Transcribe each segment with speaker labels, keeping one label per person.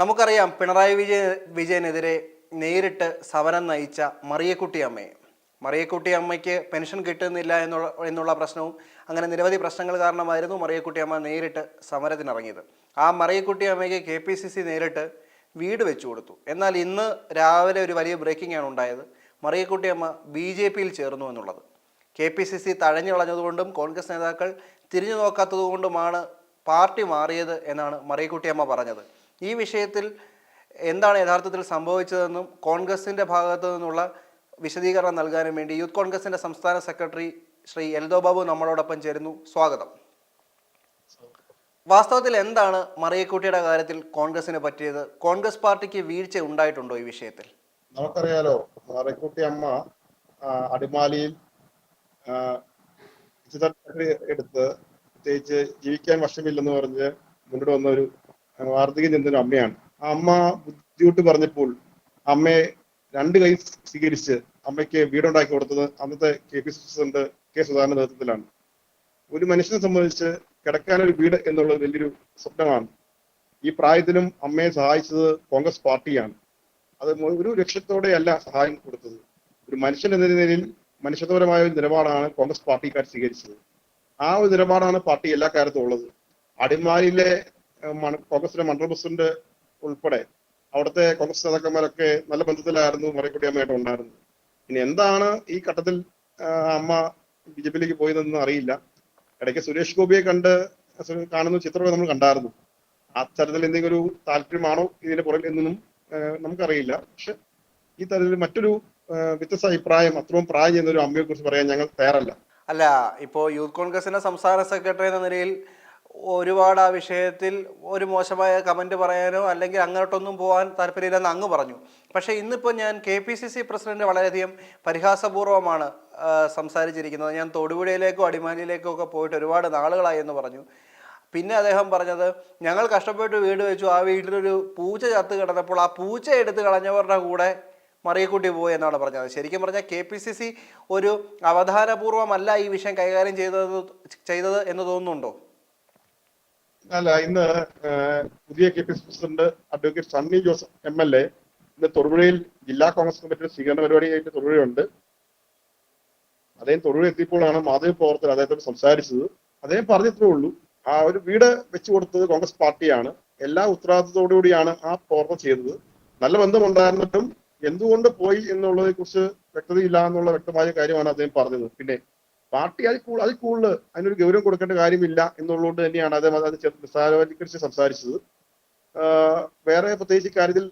Speaker 1: നമുക്കറിയാം പിണറായി വിജയ വിജയനെതിരെ നേരിട്ട് സമരം നയിച്ച മറിയക്കുട്ടി അമ്മയെ. മറിയക്കുട്ടി അമ്മയ്ക്ക് പെൻഷൻ കിട്ടുന്നില്ല എന്നുള്ള എന്നുള്ള പ്രശ്നവും അങ്ങനെ നിരവധി പ്രശ്നങ്ങൾ കാരണമായിരുന്നു മറിയക്കുട്ടി അമ്മ നേരിട്ട് സമരത്തിനിറങ്ങിയത്. ആ മറിയക്കുട്ടി അമ്മയ്ക്ക് കെ പി സി സി നേരിട്ട് വീട് വെച്ചു കൊടുത്തു. എന്നാൽ ഇന്ന് രാവിലെ ഒരു വലിയ ബ്രേക്കിംഗ് ആണ് ഉണ്ടായത്. മറിയക്കുട്ടി അമ്മ ബി ജെ പിയിൽ ചേർന്നു എന്നുള്ളത്. കെ പി സി സി തഴഞ്ഞു കളഞ്ഞതുകൊണ്ടും കോൺഗ്രസ് നേതാക്കൾ തിരിഞ്ഞു നോക്കാത്തതുകൊണ്ടുമാണ് പാർട്ടി മാറിയത് എന്നാണ് മറിയക്കുട്ടിയമ്മ പറഞ്ഞത്. ഈ വിഷയത്തിൽ എന്താണ് യഥാർത്ഥത്തിൽ സംഭവിച്ചതെന്നും കോൺഗ്രസിന്റെ ഭാഗത്തു നിന്നുള്ള വിശദീകരണം നൽകാനും വേണ്ടി യൂത്ത് കോൺഗ്രസിന്റെ സംസ്ഥാന സെക്രട്ടറി ശ്രീ എൽദോ ബാബു നമ്മളോടൊപ്പം ചേരുന്നു. സ്വാഗതം. വാസ്തവത്തിൽ എന്താണ് മറിയക്കുട്ടിയുടെ കാര്യത്തിൽ കോൺഗ്രസിന് പറ്റിയത്? കോൺഗ്രസ് പാർട്ടിക്ക് വീഴ്ച ഉണ്ടായിട്ടുണ്ടോ ഈ വിഷയത്തിൽ?
Speaker 2: നമുക്കറിയാലോ മറിയക്കുട്ടി അമ്മ അടിമാലിയിൽ എടുത്ത് പ്രത്യേകിച്ച് ജീവിക്കാൻ വശമില്ലെന്ന് പറഞ്ഞ് മുന്നോട്ട് വന്ന ഒരു വാർദ്ധക്യം ചെന്നൊരു അമ്മയാണ്. ആ അമ്മ ബുദ്ധിമുട്ട് പറഞ്ഞപ്പോൾ അമ്മയെ രണ്ട് കൈ സ്വീകരിച്ച് അമ്മയ്ക്ക് വീടുണ്ടാക്കി കൊടുത്തത് അന്നത്തെ K P C president K സുധാകരന്റെ നേതൃത്വത്തിലാണ്. ഒരു മനുഷ്യനെ സംബന്ധിച്ച് കിടക്കാനൊരു വീട് എന്നുള്ളത് വലിയൊരു സ്വപ്നമാണ്. ഈ പ്രായത്തിലും അമ്മയെ സഹായിച്ചത് കോൺഗ്രസ് പാർട്ടിയാണ്. അത് ഒരു ലക്ഷ്യത്തോടെയല്ല സഹായം കൊടുത്തത്. ഒരു മനുഷ്യൻ എന്ന നിലയിൽ മനുഷ്യത്വപരമായ ഒരു നിലപാടാണ് കോൺഗ്രസ് പാർട്ടിക്കാർ സ്വീകരിച്ചത്. ആ ഒരു നിലപാടാണ് പാർട്ടി എല്ലാ കാര്യത്തും ഉള്ളത്. അടിമാലിയിലെ കോൺഗ്രസിന്റെ മണ്ഡല പ്രസിഡന്റ് ഉൾപ്പെടെ അവിടുത്തെ കോൺഗ്രസ് നേതാക്കന്മാരൊക്കെ നല്ല ബന്ധത്തിലായിരുന്നു മറിക്കുട്ടി അമ്മയായിട്ട് ഉണ്ടായിരുന്നത്. ഇനി എന്താണ് ഈ ഘട്ടത്തിൽ അമ്മ ബി ജെ പിയിലേക്ക് പോയതെന്ന് അറിയില്ല. ഇടയ്ക്ക് സുരേഷ് ഗോപിയെ കണ്ട് കാണുന്ന ചിത്രമൊക്കെ നമ്മൾ കണ്ടായിരുന്നു. ആ തരത്തിൽ എന്തെങ്കിലും ഒരു താല്പര്യമാണോ ഇതിന്റെ പുറകിൽ എന്നൊന്നും നമുക്കറിയില്ല. പക്ഷെ ഈ തരത്തിൽ മറ്റൊരു വ്യത്യസ്ത അഭിപ്രായം അത്രയും പ്രായം ഒരു അമ്മയെ കുറിച്ച് പറയാൻ ഞങ്ങൾ തയ്യാറല്ല.
Speaker 1: അല്ല ഇപ്പോ യൂത്ത് കോൺഗ്രസിന്റെ സംസ്ഥാന സെക്രട്ടറി എന്ന നിലയിൽ ഒരുപാട് ആ വിഷയത്തിൽ ഒരു മോശമായ കമന്റ് പറയാനോ അല്ലെങ്കിൽ അങ്ങോട്ടൊന്നും പോകാൻ താല്പര്യമില്ലെന്ന് അങ്ങ് പറഞ്ഞു. പക്ഷേ ഇന്നിപ്പോൾ ഞാൻ K P C C president വളരെയധികം പരിഹാസപൂർവമാണ് സംസാരിച്ചിരിക്കുന്നത്. ഞാൻ തൊടുപുഴയിലേക്കോ അടിമാലിയിലേക്കോ ഒക്കെ പോയിട്ട് ഒരുപാട് നാളുകളായി എന്ന് പറഞ്ഞു. പിന്നെ അദ്ദേഹം പറഞ്ഞത് ഞങ്ങൾ കഷ്ടപ്പെട്ട് വീട് വെച്ചു. ആ വീട്ടിലൊരു പൂച്ച ചത്ത് കിടന്നപ്പോൾ ആ പൂച്ച എടുത്ത് കളഞ്ഞവരുടെ കൂടെ മറിയക്കുട്ടി പോയി എന്നാണ് പറഞ്ഞത്. ശരിക്കും പറഞ്ഞാൽ കെ പി സി സി ഒരു അവധാനപൂർവമല്ല ഈ വിഷയം കൈകാര്യം ചെയ്തത് ചെയ്തത് എന്ന് തോന്നുന്നുണ്ടോ?
Speaker 2: അല്ല ഇന്ന് പുതിയ K P C president advocate Sunny Joseph M L A ഇന്ന് തൊടുപുഴയിൽ ജില്ലാ കോൺഗ്രസ് കമ്മിറ്റിയുടെ സ്വീകരണ പരിപാടിയായിട്ട് തൊടുപുഴയുണ്ട്. അദ്ദേഹം തൊടുപുഴ എത്തിയപ്പോഴാണ് മാധ്യമ പ്രവർത്തകർ അദ്ദേഹത്തോട് സംസാരിച്ചത്. അദ്ദേഹം പറഞ്ഞത്രേ ഉള്ളൂ ആ ഒരു വീട് വെച്ചു കൊടുത്തത് കോൺഗ്രസ് പാർട്ടിയാണ്. എല്ലാ ഉത്തരവാദിത്തത്തോടുകൂടിയാണ് ആ പ്രവർത്തനം ചെയ്തത്. നല്ല ബന്ധമുണ്ടായിരുന്നിട്ടും എന്തുകൊണ്ട് പോയി എന്നുള്ളതിനെ കുറിച്ച് വ്യക്തതയില്ല എന്നുള്ള വ്യക്തമായ കാര്യമാണ് അദ്ദേഹം പറഞ്ഞത്. പിന്നെ പാർട്ടി അതിൽ കൂടുതൽ അതിൽ കൂടുതൽ അതിനൊരു ഗൗരവം കൊടുക്കേണ്ട കാര്യമില്ല എന്നുള്ളതുകൊണ്ട് തന്നെയാണ് അദ്ദേഹം അത് നിസ്സാരവൽക്കരിച്ച് സംസാരിച്ചത്. വേറെ പ്രത്യേകിച്ച് കാര്യത്തിൽ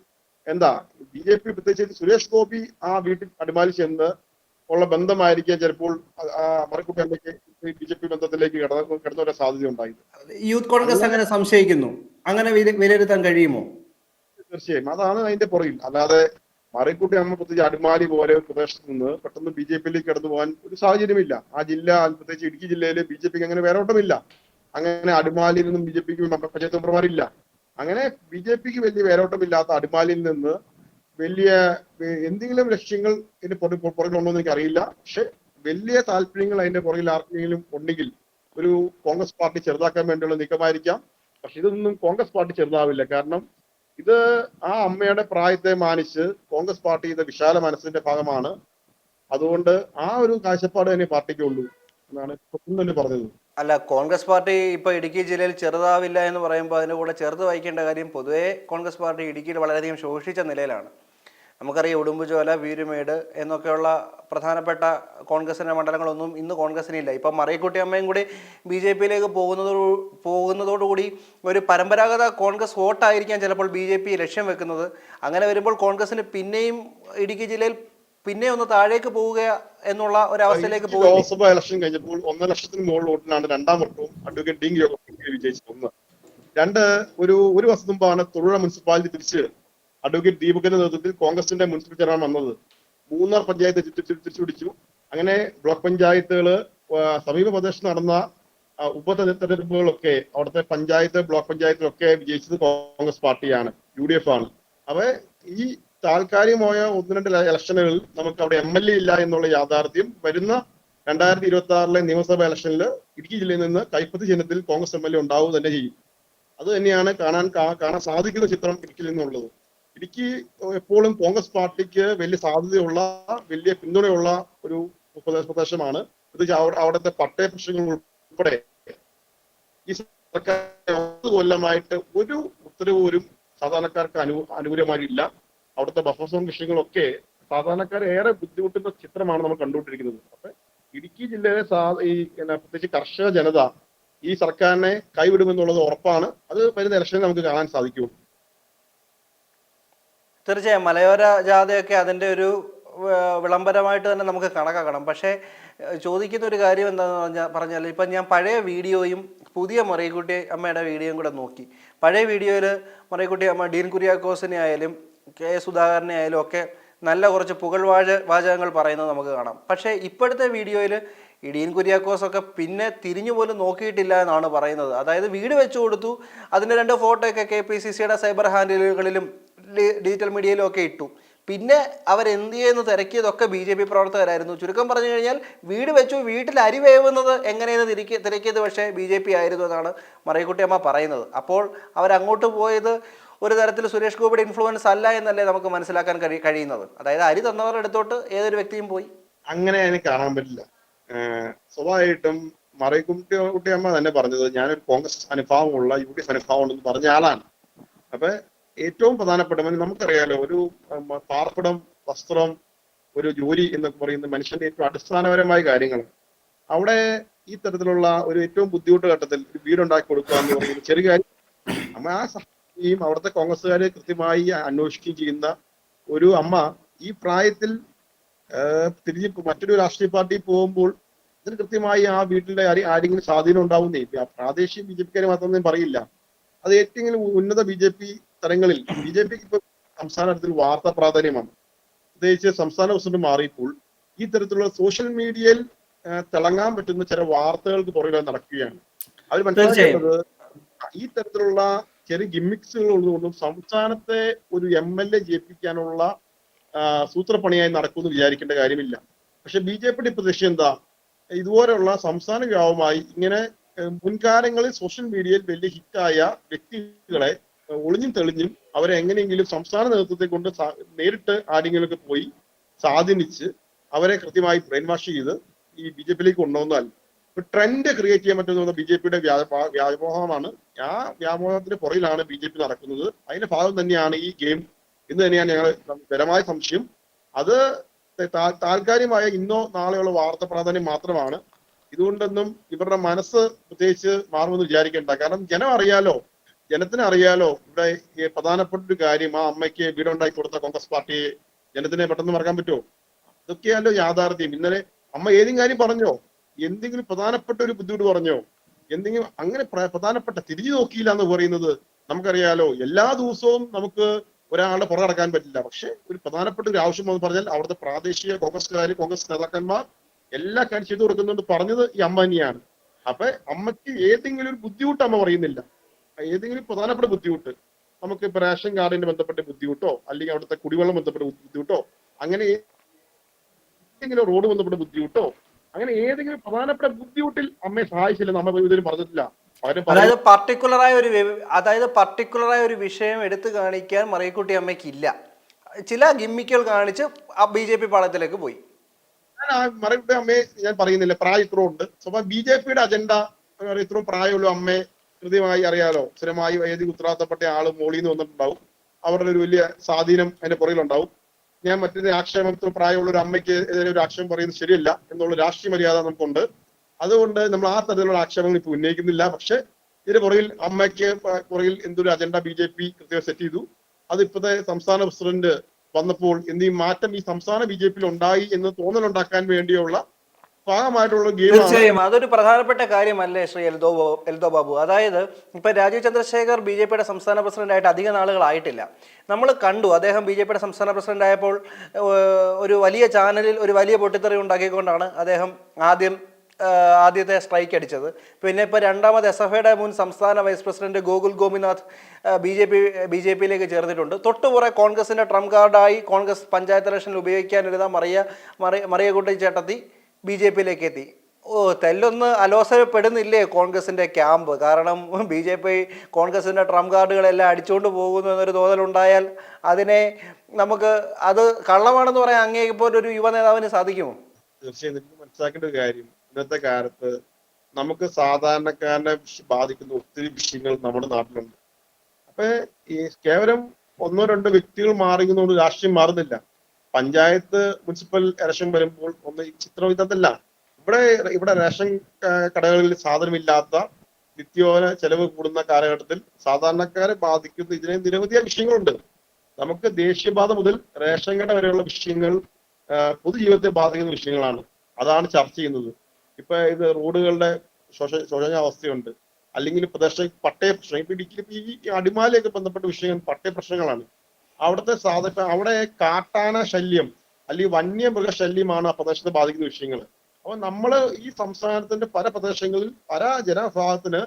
Speaker 2: എന്താ? ബി ജെ പി പ്രത്യേകിച്ച് സുരേഷ് ഗോപി ആ വീട്ടിൽ അടിമാലി ചെന്ന് ഉള്ള ബന്ധമായിരിക്കാം ചിലപ്പോൾ മറക്കുട്ടി ബി ജെ പി ബന്ധത്തിലേക്ക് കടന്നു കടന്നു വരാൻ സാധ്യത ഉണ്ടായത്
Speaker 1: യൂത്ത് കോൺഗ്രസ് അങ്ങനെ സംശയിക്കുന്നു. അങ്ങനെ വില- വിലയിരുത്താൻ കഴിയുമോ?
Speaker 2: തീർച്ചയായും. അതാണ് അതിന്റെ പുറകിൽ. അല്ലാതെ മറിക്കുട്ടി അമ്മ പ്രത്യേകിച്ച് അടിമാലി പോലെ പ്രദേശത്ത് നിന്ന് പെട്ടെന്ന് ബി ജെ പിയിലേക്ക് കടന്നു പോകാൻ ഒരു സാഹചര്യമില്ല. ആ ജില്ല പ്രത്യേകിച്ച് ഇടുക്കി ജില്ലയിൽ ബി ജെ പിക്ക് അങ്ങനെ വേരോട്ടമില്ല അങ്ങനെ അടിമാലിയിൽ നിന്നും ബി ജെ പിക്ക് പഞ്ചായത്ത് മെമ്പർമാരില്ല അങ്ങനെ ബി ജെ പിക്ക് വലിയ വേരോട്ടമില്ലാത്ത അടിമാലിയിൽ നിന്ന് വലിയ എന്തെങ്കിലും ലക്ഷ്യങ്ങൾ ഇതിന് പുറ- പുറ- പുറകിലുണ്ടോ എന്ന് എനിക്ക് അറിയില്ല പക്ഷെ വലിയ താല്പര്യങ്ങൾ അതിന്റെ പുറകിൽ ആർക്കെങ്കിലും ഉണ്ടെങ്കിൽ ഒരു കോൺഗ്രസ് പാർട്ടി ചെറുതാക്കാൻ വേണ്ടിയുള്ള നീക്കമായിരിക്കാം. പക്ഷെ ഇതൊന്നും കോൺഗ്രസ് പാർട്ടി ചെറുതാവില്ല. കാരണം ഇത് ആ അമ്മയുടെ പ്രായത്തെ മാനിച്ച് കോൺഗ്രസ് പാർട്ടി ഇത് വിശാല മനസ്സിന്റെ ഭാഗമാണ്. അതുകൊണ്ട് ആ ഒരു കാഴ്ചപ്പാട് തന്നെ പാർട്ടിക്കുള്ളൂ എന്നാണ് തന്നെ പറഞ്ഞത്.
Speaker 1: അല്ല കോൺഗ്രസ് പാർട്ടി ഇപ്പൊ ഇടുക്കി ജില്ലയിൽ ചെറുതാവില്ല എന്ന് പറയുമ്പോൾ അതിന്റെ കൂടെ ചേർത്ത് വായിക്കേണ്ട കാര്യം പൊതുവേ കോൺഗ്രസ് പാർട്ടി ഇടുക്കിയിൽ വളരെയധികം ശോഷിച്ച നിലയിലാണ്. നമുക്കറിയാം ഉടുമ്പുചോല വീരുമേട് എന്നൊക്കെയുള്ള പ്രധാനപ്പെട്ട കോൺഗ്രസിന്റെ മണ്ഡലങ്ങളൊന്നും ഇന്ന് കോൺഗ്രസിനില്ല ഇപ്പം മറിയക്കുട്ടി അമ്മയും കൂടി ബി ജെ പിയിലേക്ക് പോകുന്നതോ പോകുന്നതോടുകൂടി ഒരു പരമ്പരാഗത കോൺഗ്രസ് വോട്ടായിരിക്കാം ചിലപ്പോൾ ബി ജെ പി ലക്ഷ്യം വെക്കുന്നത്. അങ്ങനെ വരുമ്പോൾ കോൺഗ്രസിന് പിന്നെയും ഇടുക്കി ജില്ലയിൽ പിന്നെ ഒന്ന് താഴേക്ക് പോവുക എന്നുള്ള
Speaker 2: ഒരു
Speaker 1: അവസ്ഥയിലേക്ക്
Speaker 2: ലോക്സഭ ഇലക്ഷൻ കഴിഞ്ഞപ്പോൾ ഒന്നര ലക്ഷത്തിന് മുകളിൽ വോട്ടിനാണ് രണ്ടാം വട്ടവും അഡ്വക്കേറ്റ് ഡി. യോഗം വിജയിച്ചത് ഒന്ന്. രണ്ട് ഒരു ഒരു വർഷം മുമ്പാണ് മുനിസിപ്പാലിറ്റി തിരിച്ച് അഡ്വക്കേറ്റ് ദീപകിന്റെ നേതൃത്വത്തിൽ കോൺഗ്രസിന്റെ മുനിസിപ്പൽ ചെയർമാൻ വന്നത്. മൂന്നാർ പഞ്ചായത്ത് തിരിച്ചുപിടിച്ചു. തിരിച്ചു അങ്ങനെ ബ്ലോക്ക് പഞ്ചായത്തുകൾ ആ, സമീപ പ്രദേശത്ത് നടന്ന ഉപതെരഞ്ഞെടുപ്പുകളൊക്കെ അവിടുത്തെ പഞ്ചായത്ത് ബ്ലോക്ക് പഞ്ചായത്തിലൊക്കെ വിജയിച്ചത് കോൺഗ്രസ് പാർട്ടിയാണ് യു ഡി എഫ് ആണ്. അവ ഈ താൽക്കാലികമായ ഒന്ന് രണ്ട് ഇലക്ഷനുകളിൽ നമുക്ക് അവിടെ എം എൽ എ ഇല്ല എന്നുള്ള യാഥാർത്ഥ്യം വരുന്ന രണ്ടായിരത്തി ഇരുപത്തി ആറിലെ നിയമസഭാ ഇലക്ഷനിൽ ഇടുക്കി ജില്ലയിൽ നിന്ന് കൈപ്പത്തി ചിഹ്നത്തിൽ കോൺഗ്രസ് എം എൽ എ ഉണ്ടാവുക തന്നെ ചെയ്യും. അത് തന്നെയാണ് കാണാൻ കാണാൻ സാധിക്കുന്ന ചിത്രം ഇടുക്കിയിൽ നിന്നുള്ളത്. ഇടുക്കി എപ്പോഴും കോൺഗ്രസ് പാർട്ടിക്ക് വലിയ സാധ്യതയുള്ള വലിയ പിന്തുണയുള്ള ഒരു പ്രദേശ പ്രദേശമാണ്. അവിടെ അവിടുത്തെ പട്ടയ പ്രശ്നങ്ങൾ ഉൾപ്പെടെ ഈ സർക്കാർ കൊല്ലമായിട്ട് ഒരു ഉത്തരവ് പോലും സാധാരണക്കാർക്ക് അനു അനുകൂലമായില്ല അവിടുത്തെ ബഫർ സോൺ വിഷയങ്ങളൊക്കെ സാധാരണക്കാർ ഏറെ ബുദ്ധിമുട്ടുന്ന ചിത്രമാണ് നമ്മൾ കണ്ടുകൊണ്ടിരിക്കുന്നത്. അപ്പൊ ഇടുക്കി ജില്ലയിലെ സാ- ഈ പ്രത്യേകിച്ച് കർഷക ജനത ഈ സർക്കാരിനെ കൈവിടുമെന്നുള്ളത് ഉറപ്പാണ്. അത് വരുന്ന ഇലക്ഷനിൽ നമുക്ക് കാണാൻ സാധിക്കും.
Speaker 1: തീർച്ചയായും മലയോര ജാഥയൊക്കെ അതിന്റെ ഒരു വിളംബരമായിട്ട് തന്നെ നമുക്ക് കണക്കാക്കണം. പക്ഷേ ചോദിക്കുന്ന ഒരു കാര്യം എന്താണെന്ന് പറഞ്ഞാൽ പറഞ്ഞാൽ ഇപ്പം ഞാൻ പഴയ വീഡിയോയും പുതിയ മറിയക്കുട്ടി അമ്മയുടെ വീഡിയോയും കൂടെ നോക്കി. പഴയ വീഡിയോയിൽ മറിയക്കുട്ടി അമ്മ ഡീൻ കുര്യാക്കോസിനെ ആയാലും കെ സുധാകരനെ ആയാലും ഒക്കെ നല്ല കുറച്ച് പുകഴ്വാച വാചകങ്ങൾ പറയുന്നത് നമുക്ക് കാണാം. പക്ഷേ ഇപ്പോഴത്തെ വീഡിയോയിൽ ഡീൻ കുര്യാക്കോസൊക്കെ പിന്നെ തിരിഞ്ഞു പോലും നോക്കിയിട്ടില്ല എന്നാണ് പറയുന്നത്. അതായത് വീട് വെച്ചു കൊടുത്തു അതിന്റെ രണ്ട് ഫോട്ടോയൊക്കെ കെ പി സി സിയുടെ സൈബർ ഹാൻഡിലുകളിലും ഡിജിറ്റൽ മീഡിയയിലും ഒക്കെ ഇട്ടു. പിന്നെ അവരെന്ത് ചെയ്യുന്നു? തിരക്കിയതൊക്കെ ബി ജെ പി പ്രവർത്തകരായിരുന്നു. ചുരുക്കം പറഞ്ഞു കഴിഞ്ഞാൽ വീട് വെച്ചു വീട്ടിൽ അരി വേവുന്നത് എങ്ങനെയെന്ന് തിരക്കി തിരക്കിയത് പക്ഷേ ബി ജെ പി ആയിരുന്നു എന്നാണ് മറിയക്കുട്ടിയമ്മ പറയുന്നത്. അപ്പോൾ അവരങ്ങോട്ട് പോയത് ഒരു തരത്തിൽ സുരേഷ് ഗോപിയുടെ ഇൻഫ്ലുവൻസ് അല്ല എന്നല്ലേ നമുക്ക് മനസ്സിലാക്കാൻ കഴി കഴിയുന്നത്. അതായത് അരി തന്നവരുടെ അടുത്തോട്ട് ഏതൊരു വ്യക്തിയും പോയി.
Speaker 2: അങ്ങനെ എനിക്ക് കാണാൻ പറ്റില്ല. സ്വഭാവമായിട്ടും മറിയക്കുട്ടി കുട്ടിയമ്മ തന്നെ പറഞ്ഞത് ഞാനൊരു കോൺഗ്രസ് അനുഭാവമുള്ള യു ഡി എഫ് അനുഭാവം ഉണ്ടെന്ന് പറഞ്ഞ ആളാണ്. അപ്പൊ ഏറ്റവും പ്രധാനപ്പെട്ട মানে നമുക്കറിയാലോ ഒരു പാർപ്പിടം വസ്ത്രം ഒരു ജോലി എന്നൊക്കെ പറയുന്ന മനുഷ്യന്റെ ഏറ്റവും അടിസ്ഥാനപരമായ കാര്യങ്ങൾ അവിടെ ഈ തരത്തിലുള്ള ഒരു ഏറ്റവും ബുദ്ധിമുട്ട് ഘട്ടത്തിൽ ഒരു വീടുണ്ടാക്കി കൊടുക്കുക എന്ന് പറയുന്ന ചെറിയ കാര്യം. അമ്മ ആ സഹായിക്കുകയും അവിടുത്തെ കോൺഗ്രസ്സുകാരെ കൃത്യമായി അന്വേഷിക്കുകയും ചെയ്യുന്ന ഒരു അമ്മ ഈ പ്രായത്തിൽ തിരിഞ്ഞ് മറ്റൊരു രാഷ്ട്രീയ പാർട്ടി പോകുമ്പോൾ ഇതിന് കൃത്യമായി ആ വീട്ടിലെ ആരെ- ആരെങ്കിലും സ്വാധീനം ഉണ്ടാവുന്നേ പ്രാദേശിക ബി ജെ പിക്കാരെ മാത്രം പറയില്ല. അത് ഏറ്റവും ഉന്നത ബി ജെ പി തലങ്ങളിൽ ബി ജെ പിക്ക് ഇപ്പൊ സംസ്ഥാന തലത്തിൽ വാർത്താ പ്രാധാന്യമാണ്. പ്രത്യേകിച്ച് സംസ്ഥാന പ്രസിഡന്റ് മാറിയപ്പോൾ ഈ തരത്തിലുള്ള സോഷ്യൽ മീഡിയയിൽ തിളങ്ങാൻ പറ്റുന്ന ചില വാർത്തകൾക്ക് പുറകെ നടക്കുകയാണ്. അവർ മനസ്സിലാക്കേണ്ടത് ഈ തരത്തിലുള്ള ചെറിയ ഗിമ്മിക്സുകൾ ഉള്ളതുകൊണ്ടും സംസ്ഥാനത്തെ ഒരു എം എൽ എ ജയിപ്പിക്കാനുള്ള സൂത്രപ്പണിയായി നടക്കുമെന്ന് വിചാരിക്കേണ്ട കാര്യമില്ല. പക്ഷെ ബി ജെ പിയുടെ പ്രതീക്ഷ എന്താ? ഇതുപോലെയുള്ള സംസ്ഥാന വ്യാപകമായി ഇങ്ങനെ മുൻകാലങ്ങളിൽ സോഷ്യൽ മീഡിയയിൽ വലിയ ഹിറ്റായ വ്യക്തികളെ ഒളിഞ്ഞും തെളിഞ്ഞും അവരെ എങ്ങനെയെങ്കിലും സംസ്ഥാന നേതൃത്വത്തെ കൊണ്ട് നേരിട്ട് ആരെങ്കിലുമൊക്കെ പോയി സ്വാധീനിച്ച് അവരെ കൃത്യമായി ബ്രെയിൻ വാഷ് ചെയ്ത് ഈ ബി ജെ പിയിലേക്ക് കൊണ്ടുവന്നാൽ ട്രെൻഡ് ക്രിയേറ്റ് ചെയ്യാൻ പറ്റുന്ന ബി ജെ പിയുടെ വ്യാമോഹമാണ്. ആ വ്യാമോഹത്തിന്റെ പുറയിലാണ് ബി ജെ പി നടക്കുന്നത്. അതിന്റെ ഭാഗം തന്നെയാണ് ഈ ഗെയിം എന്ന് തന്നെയാണ് ഞങ്ങൾ ബലമായ സംശയം. അത് താൽക്കാലികമായ ഇന്നോ നാളെയുള്ള വാർത്ത പ്രാധാന്യം മാത്രമാണ്. ഇതുകൊണ്ടൊന്നും ഇവരുടെ മനസ്സ് പ്രത്യേകിച്ച് മാറുമെന്ന് വിചാരിക്കേണ്ട. കാരണം ജനം അറിയാലോ ജനത്തിന് അറിയാലോ ഇവിടെ ഈ പ്രധാനപ്പെട്ട ഒരു കാര്യം ആ അമ്മയ്ക്ക് വീടുണ്ടാക്കി കൊടുത്ത കോൺഗ്രസ് പാർട്ടിയെ ജനത്തിനെ പെട്ടെന്ന് മറക്കാൻ പറ്റുമോ? ഇതൊക്കെയല്ലോ യാഥാർത്ഥ്യം. ഇന്നലെ അമ്മ ഏതെങ്കിലും കാര്യം പറഞ്ഞോ? എന്തെങ്കിലും പ്രധാനപ്പെട്ട ഒരു ബുദ്ധിമുട്ട് പറഞ്ഞോ? എന്തെങ്കിലും അങ്ങനെ പ്ര- പ്രധാനപ്പെട്ട തിരിഞ്ഞു നോക്കിയില്ല എന്ന് പറയുന്നത് നമുക്കറിയാലോ എല്ലാ ദിവസവും നമുക്ക് ഒരാളെ പുറകെ കടക്കാൻ പറ്റില്ല. പക്ഷെ ഒരു പ്രധാനപ്പെട്ട ഒരു ആവശ്യം എന്ന് പറഞ്ഞാൽ അവിടുത്തെ പ്രാദേശിക കോൺഗ്രസ്സുകാർ കോൺഗ്രസ് നേതാക്കന്മാർ എല്ലാ കാര്യം ചെയ്തു കൊടുക്കുന്നുണ്ട് പറഞ്ഞത് ഈ അമ്മ തന്നെയാണ്. അപ്പൊ അമ്മയ്ക്ക് ഏതെങ്കിലും ഒരു ബുദ്ധിമുട്ട് അമ്മ പറയുന്നില്ല. ഏതെങ്കിലും പ്രധാനപ്പെട്ട ബുദ്ധിമുട്ട് നമുക്ക് ഇപ്പൊ റേഷൻ കാർഡിന് ബന്ധപ്പെട്ട ബുദ്ധിമുട്ടോ അല്ലെങ്കിൽ അവിടുത്തെ കുടിവെള്ളം ബന്ധപ്പെട്ട ബുദ്ധിമുട്ടോ അങ്ങനെ ഏതെങ്കിലും റോഡ് ബന്ധപ്പെട്ട ബുദ്ധിമുട്ടോ അങ്ങനെ ഏതെങ്കിലും പ്രധാനപ്പെട്ട ബുദ്ധിമുട്ടിൽ അമ്മയെ സഹായിച്ചില്ല നമ്മൾ ഇതൊരു പറഞ്ഞിട്ടില്ല
Speaker 1: അതായത് പർട്ടിക്കുലറായ ഒരു അതായത് പർട്ടിക്കുലറായ ഒരു വിഷയം എടുത്തു കാണിക്കാൻ മറിയക്കുട്ടി അമ്മയ്ക്ക് ഇല്ല ചില ഗിമ്മിക്കുകൾ കാണിച്ച് ബി ജെ പി പാളത്തിലേക്ക് പോയി.
Speaker 2: മറിയക്കുട്ടി അമ്മയെ ഞാൻ പറയുന്നില്ല പ്രായം ഇത്രയും ഉണ്ട്. സ്വഭാവം ബി ജെ പിയുടെ അജണ്ട ഇത്രയും പ്രായമുള്ള അമ്മയെ കൃത്യമായി അറിയാലോ. സ്ഥിരമായി വൈദ്യുതി ഉത്തരവാദിത്തപ്പെട്ട ആൾ മോളിൽ നിന്ന് വന്നിട്ടുണ്ടാവും. അവരുടെ ഒരു വലിയ സ്വാധീനം അതിന്റെ പുറകിലുണ്ടാവും. ഞാൻ മറ്റൊരു ആക്ഷേപത്തിൽ പ്രായമുള്ള ഒരു അമ്മയ്ക്ക് എതിരെ ഒരു ആക്ഷേപം പറയുന്നത് ശരിയല്ല എന്നുള്ള രാഷ്ട്രീയ മര്യാദ നമുക്കുണ്ട്. അതുകൊണ്ട് നമ്മൾ ആ തരത്തിലുള്ള ആക്ഷേപങ്ങൾ ഇപ്പൊ ഉന്നയിക്കുന്നില്ല. പക്ഷെ ഇതിന് പുറകിൽ അമ്മയ്ക്ക് പുറകിൽ എന്തൊരു അജണ്ട ബി ജെ പി കൃത്യമായി സെറ്റ് ചെയ്തു. അത് ഇപ്പോഴത്തെ സംസ്ഥാന പ്രസിഡന്റ് വന്നപ്പോൾ എന്ത് മാറ്റം ഈ സംസ്ഥാന ബി ജെ പിയിൽ ഉണ്ടായി എന്ന് തോന്നലുണ്ടാക്കാൻ വേണ്ടിയുള്ള ഭാഗമായിട്ടുള്ള ഗെയിം
Speaker 1: തീർച്ചയായും. അതൊരു പ്രധാനപ്പെട്ട കാര്യമല്ലേ ശ്രീ എൽദോ എൽദോ ബാബു? അതായത് ഇപ്പൊ രാജീവ് ചന്ദ്രശേഖർ ബി ജെ പിയുടെ സംസ്ഥാന പ്രസിഡന്റായിട്ട് അധിക നാളുകളായിട്ടില്ല നമ്മൾ കണ്ടു അദ്ദേഹം ബി ജെ പിയുടെ സംസ്ഥാന പ്രസിഡന്റ് ആയപ്പോൾ ഒരു വലിയ ചാനലിൽ ഒരു വലിയ പൊട്ടിത്തെറി ഉണ്ടാക്കിക്കൊണ്ടാണ് അദ്ദേഹം ആദ്യം ആദ്യത്തെ സ്ട്രൈക്ക് അടിച്ചത്. പിന്നെ ഇപ്പോൾ രണ്ടാമത് എസ് എഫ് ഐയുടെ മുൻ സംസ്ഥാന vice president Gokul Gopinath B J P B J പിയിലേക്ക് ചേർന്നിട്ടുണ്ട്. തൊട്ടുപുറ കോൺഗ്രസിന്റെ ട്രംപ് കാർഡായി കോൺഗ്രസ് പഞ്ചായത്ത് ഇലക്ഷനിൽ ഉപയോഗിക്കാനിരുന്ന മറിയ മറിയ മറിയകുട്ടി ചേട്ടത്തി ബി ജെ പിയിലേക്ക് എത്തി ഓ തെല്ലൊന്ന് അലോസരപ്പെടുന്നില്ലേ കോൺഗ്രസിന്റെ ക്യാമ്പ്? കാരണം ബി ജെ പി കോൺഗ്രസിന്റെ ട്രംപ് കാർഡുകളെല്ലാം അടിച്ചുകൊണ്ട് പോകുന്നു എന്നൊരു തോന്നലുണ്ടായാൽ അതിനെ നമുക്ക് അത് കള്ളമാണെന്ന് പറയാൻ അങ്ങേപോലെ ഒരു യുവ നേതാവിന് സാധിക്കുമോ?
Speaker 2: തീർച്ചയായും മനസ്സിലാക്കേണ്ട ഒരു കാര്യം. ഇന്നത്തെ കാലത്ത് നമുക്ക് സാധാരണക്കാരനെ ബാധിക്കുന്ന ഒത്തിരി വിഷയങ്ങൾ നമ്മുടെ നാട്ടിലുണ്ട്. അപ്പൊ ഈ കേവലം ഒന്നോ രണ്ടോ വ്യക്തികൾ മാറിയുന്നതുകൊണ്ട് രാഷ്ട്രീയം മാറുന്നില്ല. പഞ്ചായത്ത് മുനിസിപ്പൽ ഇലക്ഷൻ വരുമ്പോൾ ഒന്ന് ചിത്രം ഇതല്ല. ഇവിടെ ഇവിടെ റേഷൻ കടകളിൽ സാധനമില്ലാത്ത നിത്യോപന ചെലവ് കൂടുന്ന കാലഘട്ടത്തിൽ സാധാരണക്കാരെ ബാധിക്കുന്ന ഇതിനെ നിരവധിയായ വിഷയങ്ങളുണ്ട്. നമുക്ക് ദേശീയപാത മുതൽ റേഷൻ കട വരെയുള്ള വിഷയങ്ങൾ പൊതുജീവിതത്തെ ബാധിക്കുന്ന വിഷയങ്ങളാണ്. അതാണ് ചർച്ച ചെയ്യുന്നത്. ഇപ്പൊ ഇത് റോഡുകളുടെ ശോഷ ശോചനാവസ്ഥയുണ്ട് അല്ലെങ്കിൽ പ്രദേശ പട്ടയ പ്രശ്നം. ഇപ്പൊ ഇടുക്കി ഈ അടിമാലിയൊക്കെ ബന്ധപ്പെട്ട വിഷയങ്ങൾ പട്ടയ പ്രശ്നങ്ങളാണ്. അവിടുത്തെ സാധ അവിടെ കാട്ടാന ശല്യം അല്ലെങ്കിൽ വന്യമൃഗ ശല്യമാണ് ആ പ്രദേശത്തെ ബാധിക്കുന്ന വിഷയങ്ങൾ. അപ്പൊ നമ്മൾ ഈ സംസ്ഥാനത്തിന്റെ പല പ്രദേശങ്ങളിൽ പല ജനവിഭാഗത്തിന്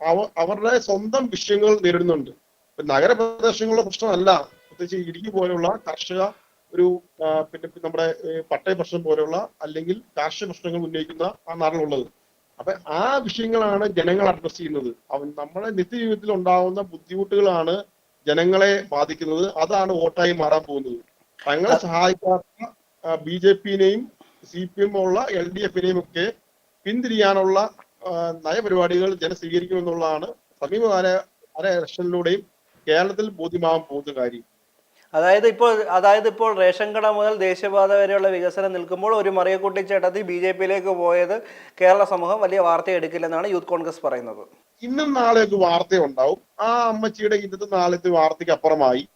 Speaker 2: അവ അവരുടെ സ്വന്തം വിഷയങ്ങൾ നേരിടുന്നുണ്ട്. ഇപ്പൊ നഗരപ്രദേശങ്ങളുടെ പ്രശ്നമല്ല. പ്രത്യേകിച്ച് ഇടുക്കി പോലെയുള്ള കർഷക ഒരു പിന്നെ നമ്മുടെ പട്ടയ പ്രശ്നം പോലെയുള്ള അല്ലെങ്കിൽ കാർഷിക പ്രശ്നങ്ങൾ ഉന്നയിക്കുന്ന ആ നാട്ടിലുള്ളത്. അപ്പൊ ആ വിഷയങ്ങളാണ് ജനങ്ങൾ അഡ്രസ് ചെയ്യുന്നത്. അവൻ നമ്മുടെ നിത്യജീവിതത്തിൽ ഉണ്ടാകുന്ന ബുദ്ധിമുട്ടുകളാണ് ജനങ്ങളെ ബാധിക്കുന്നത് അതാണ് വോട്ടായി മാറാൻ പോകുന്നത്. തങ്ങളെ സഹായിക്കാത്ത ബി ജെ പിനെയും സി പി എം ഉള്ള എൽ ഡി എഫിനെയും ഒക്കെ പിന്തിരിയാനുള്ള നയപരിപാടികൾ ജനം സ്വീകരിക്കുമെന്നുള്ളതാണ് സമീപകാല പല ഇലക്ഷനിലൂടെയും കേരളത്തിൽ ബോധ്യമാകാൻ പോകുന്ന കാര്യം.
Speaker 1: അതായത് ഇപ്പോൾ അതായത് ഇപ്പോൾ റേഷൻ കട മുതൽ ദേശീയപാത വരെയുള്ള വികസനം നിൽക്കുമ്പോൾ ഒരു മറിയക്കുട്ടി ചേട്ടത്തി ബി ജെ പിയിലേക്ക് പോയത് കേരള സമൂഹം വലിയ വാർത്ത എടുക്കില്ലെന്നാണ് യൂത്ത് കോൺഗ്രസ് പറയുന്നത്.
Speaker 2: ഇന്നും നാളെയൊക്കെ വാർത്ത ഉണ്ടാവും ആ അമ്മച്ചിയുടെ ഇന്നത്തെ നാളത്തെ വാർത്തയ്ക്ക് അപ്പുറമായി.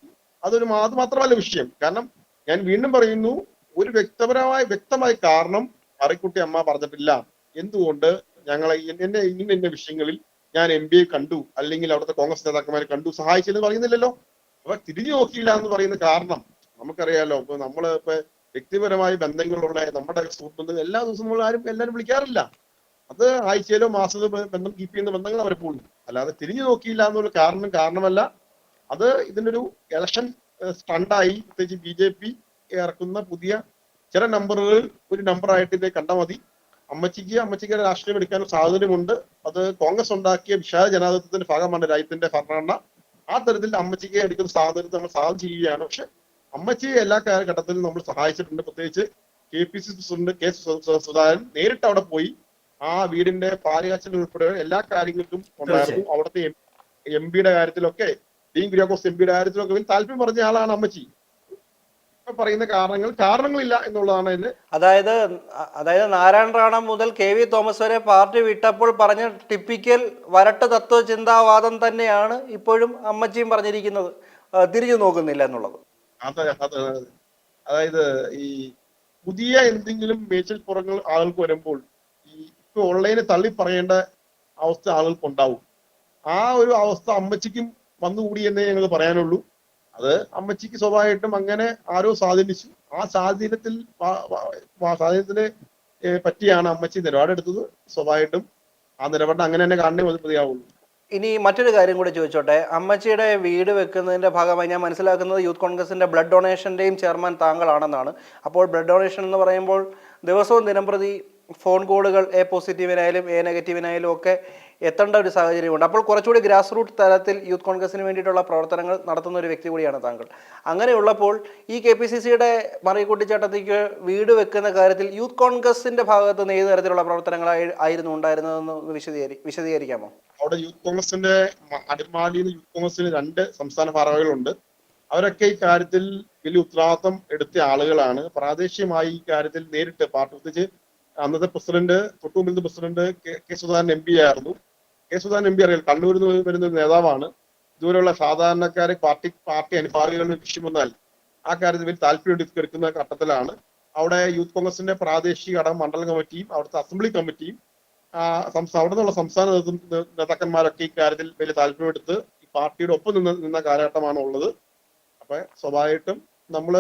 Speaker 2: അതൊരു അത് മാത്രമല്ല വിഷയം. കാരണം ഞാൻ വീണ്ടും പറയുന്നു ഒരു വ്യക്തപരമായ വ്യക്തമായ കാരണം അറിക്കുട്ടി അമ്മ പറഞ്ഞിട്ടില്ല. എന്തുകൊണ്ട്? ഞങ്ങളെ എന്നെ ഇന്ന ഇന്ന വിഷയങ്ങളിൽ ഞാൻ എം എ കണ്ടു. അല്ലെങ്കിൽ അവിടുത്തെ കോൺഗ്രസ് നേതാക്കന്മാരെ കണ്ടു. സഹായിച്ചെന്ന് പറയുന്നില്ലല്ലോ. അപ്പൊ തിരിഞ്ഞു നോക്കിയില്ല എന്ന് പറയുന്ന കാരണം നമുക്കറിയാലോ. ഇപ്പൊ നമ്മൾ ഇപ്പൊ വ്യക്തിപരമായ ബന്ധങ്ങളുള്ള നമ്മുടെ സുഹൃത്തുക്കൾ എല്ലാ ദിവസവും നമ്മൾ ആരും എല്ലാവരും വിളിക്കാറില്ല. അത് ആഴ്ചയിലോ മാസത്തിലോ ബന്ധം കീപ്പ് ചെയ്യുന്ന ബന്ധങ്ങൾ അവരെ പോകുന്നു. അല്ലാതെ തിരിഞ്ഞു നോക്കിയില്ല എന്നുള്ള കാരണം കാരണമല്ല. അത് ഇതിനൊരു ഇലക്ഷൻ സ്റ്റണ്ടായി പ്രത്യേകിച്ച് ബി ജെ പി ഇറക്കുന്ന പുതിയ ചില നമ്പറുകൾ ഒരു നമ്പറായിട്ട് ഇതിനെ കണ്ടാൽ മതി. അമ്മച്ചിക്ക് അമ്മച്ചിക്ക് രാഷ്ട്രീയം എടുക്കാൻ സാഹചര്യമുണ്ട്. അത് കോൺഗ്രസ് ഉണ്ടാക്കിയ വിശാല ജനാധിപത്യത്തിന്റെ ഭാഗമാണ് രാജ്യത്തിന്റെ ഭരണഘടന. ആ തരത്തിൽ അമ്മച്ചിക്ക് എടുക്കുന്ന സാധനത്തിൽ നമ്മൾ സാധനം ചെയ്യുകയാണ്. പക്ഷെ അമ്മച്ചിയെ എല്ലാ കാലഘട്ടത്തിലും നമ്മൾ സഹായിച്ചിട്ടുണ്ട്. പ്രത്യേകിച്ച് K P C president K Sudhakaran നേരിട്ട് അവിടെ പോയി ആ വീടിന്റെ പാലുകാച്ചൽ ഉൾപ്പെടെ എല്ലാ കാര്യങ്ങൾക്കും ഉണ്ടായിരുന്നു. അവിടുത്തെ എം പിയുടെ കാര്യത്തിലൊക്കെ ഡീൻ കുര്യാക്കോസ് എം പിയുടെ കാര്യത്തിലൊക്കെ താല്പര്യം പറഞ്ഞ ആളാണ് അമ്മച്ചി. പറയുന്ന കാരണങ്ങൾ കാരണങ്ങളില്ല എന്നുള്ളതാണ് അതിന്
Speaker 1: അതായത് അതായത് നാരായണ റാണ മുതൽ കെ വി തോമസ് വരെ പാർട്ടി വിട്ടപ്പോൾ പറഞ്ഞ ടിപ്പിക്കൽ വരട്ട തത്വചിന്താവാദം തന്നെയാണ് ഇപ്പോഴും അമ്മച്ചിയും പറഞ്ഞിരിക്കുന്നത്. തിരിഞ്ഞു നോക്കുന്നില്ല എന്നുള്ളത്.
Speaker 2: അതെ അതെ അതെ. അതായത് ഈ പുതിയ എന്തെങ്കിലും മേച്ചിൽ പുറങ്ങൾ ആളുകൾക്ക് വരുമ്പോൾ ഈ ഇപ്പൊ ഓൺലൈനെ തള്ളി പറയേണ്ട അവസ്ഥ ആളുകൾക്ക് ഉണ്ടാവും. ആ ഒരു അവസ്ഥ അമ്മച്ചിക്കും വന്നുകൂടി എന്നേ ഞങ്ങൾ പറയാനുള്ളൂ. അത് അമ്മച്ചിക്ക് സ്വാഭാവികമായിട്ടും അങ്ങനെ ആരോ സ്വാധീനിച്ചു. ആ സ്വാധീനത്തിൽ സ്വാധീനത്തിനെ പറ്റിയാണ് അമ്മച്ചി നിലപാടെടുത്തത്. സ്വാഭാവികമായിട്ടും ആ നിലപാട് അങ്ങനെ തന്നെ കാണണേ മതി മതിയാവുള്ളൂ
Speaker 1: ഇനി മറ്റൊരു കാര്യം കൂടി ചോദിച്ചോട്ടെ. അമ്മച്ചിയുടെ വീട് വെക്കുന്നതിന്റെ ഭാഗമായി ഞാൻ മനസ്സിലാക്കുന്നത് യൂത്ത് കോൺഗ്രസിന്റെ ബ്ലഡ് ഡൊണേഷന്റെയും ചെയർമാൻ താങ്കളാണെന്നാണ്. അപ്പോൾ ബ്ലഡ് ഡൊണേഷൻ എന്ന് പറയുമ്പോൾ ദിവസവും ദിനംപ്രതി ഫോൺ കോളുകൾ എ പോസിറ്റീവിനായാലും എ നെഗറ്റീവിനായാലും ഒക്കെ എത്തേണ്ട ഒരു സാഹചര്യമുണ്ട്. അപ്പോൾ കുറച്ചുകൂടി ഗ്രാസ് റൂട്ട് തലത്തിൽ യൂത്ത് കോൺഗ്രസിന് വേണ്ടിയിട്ടുള്ള പ്രവർത്തനങ്ങൾ നടത്തുന്ന ഒരു വ്യക്തി കൂടിയാണ് താങ്കൾ. അങ്ങനെയുള്ളപ്പോൾ ഈ കെ പി സി സിയുടെ മറിയക്കുട്ടി ചേട്ടത്തിക്ക് വീട് വെക്കുന്ന കാര്യത്തിൽ യൂത്ത് കോൺഗ്രസിന്റെ ഭാഗത്ത് നിന്ന് ഏത് തരത്തിലുള്ള പ്രവർത്തനങ്ങളായി ആയിരുന്നു ഉണ്ടായിരുന്നതെന്ന് വിശദീകരി വിശദീകരിക്കാമോ?
Speaker 2: അവിടെ യൂത്ത് കോൺഗ്രസിന്റെ അടിമാലിയിൽ യൂത്ത് കോൺഗ്രസിന് രണ്ട് സംസ്ഥാന ഭാരവാഹികളുണ്ട്. അവരൊക്കെ ഈ കാര്യത്തിൽ വലിയ ഉത്തരവാദിത്വം എടുത്ത ആളുകളാണ്. പ്രാദേശികമായി ഈ കാര്യത്തിൽ നേരിട്ട് പാർട്ടി അന്നത്തെ president തൊട്ടുമുമ്പിലത്തെ president K Sudhakaran M P ആയിരുന്നു. കെ സുധാകരൻ എം പി അറിയാം. കണ്ണൂരിൽ നിന്ന് വരുന്ന ഒരു നേതാവാണ്. ഇതുപോലെയുള്ള സാധാരണക്കാരെ പാർട്ടി പാർട്ടി അനുഭാവികളുടെ വിഷയം വന്നാൽ ആ കാര്യത്തിൽ താല്പര്യം എടുക്കുന്ന ഘട്ടത്തിലാണ്. അവിടെ യൂത്ത് കോൺഗ്രസിന്റെ പ്രാദേശിക ഘടകം മണ്ഡലം കമ്മിറ്റിയും അവിടുത്തെ അസംബ്ലി കമ്മിറ്റിയും അവിടെ നിന്നുള്ള സംസ്ഥാന നേതാക്കന്മാരൊക്കെ ഈ കാര്യത്തിൽ വലിയ താല്പര്യമെടുത്ത് ഈ പാർട്ടിയുടെ ഒപ്പം നിന്ന് നിന്ന കാലഘട്ടമാണ് ഉള്ളത് അപ്പൊ സ്വാഭാവികമായിട്ടും നമ്മൾ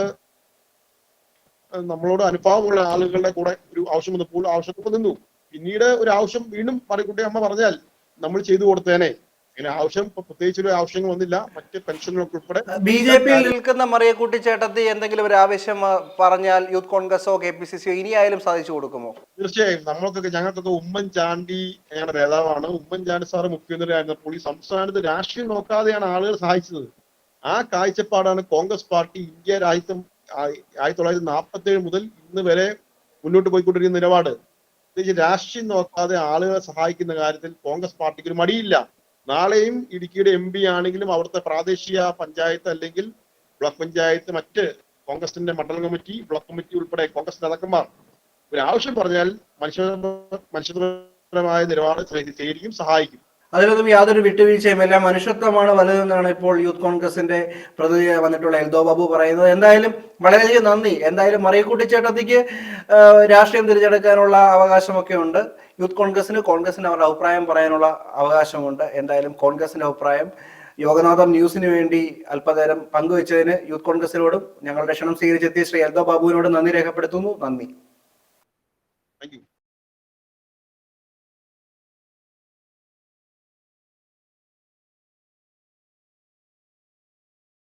Speaker 2: നമ്മളോട് അനുഭാവമുള്ള ആളുകളുടെ കൂടെ ഒരു ആവശ്യം വന്നപ്പോൾ ആവശ്യത്തിനൊപ്പം നിന്നു. പിന്നീട് ഒരു ആവശ്യം വീണ്ടും മറിക്കുട്ടി അമ്മ പറഞ്ഞാൽ നമ്മൾ ചെയ്തു കൊടുത്തേനെ. അങ്ങനെ ആവശ്യം പ്രത്യേകിച്ച് ഒരു ആവശ്യങ്ങൾ വന്നില്ല. മറ്റ് പെൻഷനുകൾക്ക് ഉൾപ്പെടെ
Speaker 1: ബി ജെ പിയിൽ നിൽക്കുന്ന മറിയക്കുട്ടി ചേട്ടത്തി എന്തെങ്കിലും ഒരു ആവശ്യം പറഞ്ഞാൽ യൂത്ത് കോൺഗ്രസോ കെ പി സി സിയോ ഇനിയായാലും സാധിച്ചു കൊടുക്കുമോ?
Speaker 2: തീർച്ചയായും. നമ്മൾക്കൊക്കെ ഞങ്ങൾക്കൊക്കെ ഉമ്മൻചാണ്ടി ഞങ്ങളുടെ നേതാവാണ്. ഉമ്മൻചാണ്ടി സാറ് മുഖ്യമന്ത്രിയായിരുന്നപ്പോൾ ഈ സംസ്ഥാനത്ത് രാഷ്ട്രീയം നോക്കാതെയാണ് ആളുകൾ സഹായിച്ചത്. ആ കാഴ്ചപ്പാടാണ് കോൺഗ്രസ് പാർട്ടി ഇന്ത്യ രാജ്യത്തും ആയിരത്തി തൊള്ളായിരത്തി നാൽപ്പത്തി ഏഴ് മുതൽ ഇന്ന് വരെ മുന്നോട്ട് പോയിക്കൊണ്ടിരിക്കുന്ന നിലപാട്. പ്രത്യേകിച്ച് രാഷ്ട്രീയം നോക്കാതെ ആളുകളെ സഹായിക്കുന്ന കാര്യത്തിൽ കോൺഗ്രസ് പാർട്ടിക്ക് ഒരു മടിയില്ല. നാളെയും ഇടുക്കിയുടെ എം പി ആണെങ്കിലും അവിടുത്തെ പ്രാദേശിക പഞ്ചായത്ത് അല്ലെങ്കിൽ ബ്ലോക്ക് പഞ്ചായത്ത് മറ്റ് കോൺഗ്രസിന്റെ മണ്ഡലം കമ്മിറ്റി ബ്ലോക്ക് കമ്മിറ്റി ഉൾപ്പെടെ കോൺഗ്രസ് നേതാക്കന്മാർ. ഒരു ആവശ്യം പറഞ്ഞാൽ മനുഷ്യ മനുഷ്യപരമായ നിലപാട് സ്വീകരിക്കും സഹായിക്കും.
Speaker 1: അതിലൊന്നും യാതൊരു വിട്ടുവീഴ്ചയും എല്ലാം മനുഷ്യത്വമാണ് വലുതെന്നാണ് ഇപ്പോൾ യൂത്ത് കോൺഗ്രസിന്റെ പ്രതിനിധി വന്നിട്ടുള്ള എൽദോ ബാബു പറയുന്നത്. എന്തായാലും വളരെയധികം നന്ദി. എന്തായാലും മറിയക്കുട്ടി ചേട്ടത്തിക്ക് രാഷ്ട്രീയം തിരഞ്ഞെടുക്കാനുള്ള അവകാശമൊക്കെ ഉണ്ട്. യൂത്ത് കോൺഗ്രസിന് കോൺഗ്രസിന് അവരുടെ അഭിപ്രായം പറയാനുള്ള അവകാശമുണ്ട്. എന്തായാലും കോൺഗ്രസിന്റെ അഭിപ്രായം യോഗനാഥം ന്യൂസിന് വേണ്ടി അല്പനേരം പങ്കുവച്ചതിന് യൂത്ത് കോൺഗ്രസിനോടും ഞങ്ങളുടെ ക്ഷണം സ്വീകരിച്ചെത്തിയ ശ്രീ എൽദോ ബാബുവിനോടും നന്ദി രേഖപ്പെടുത്തുന്നു. നന്ദി.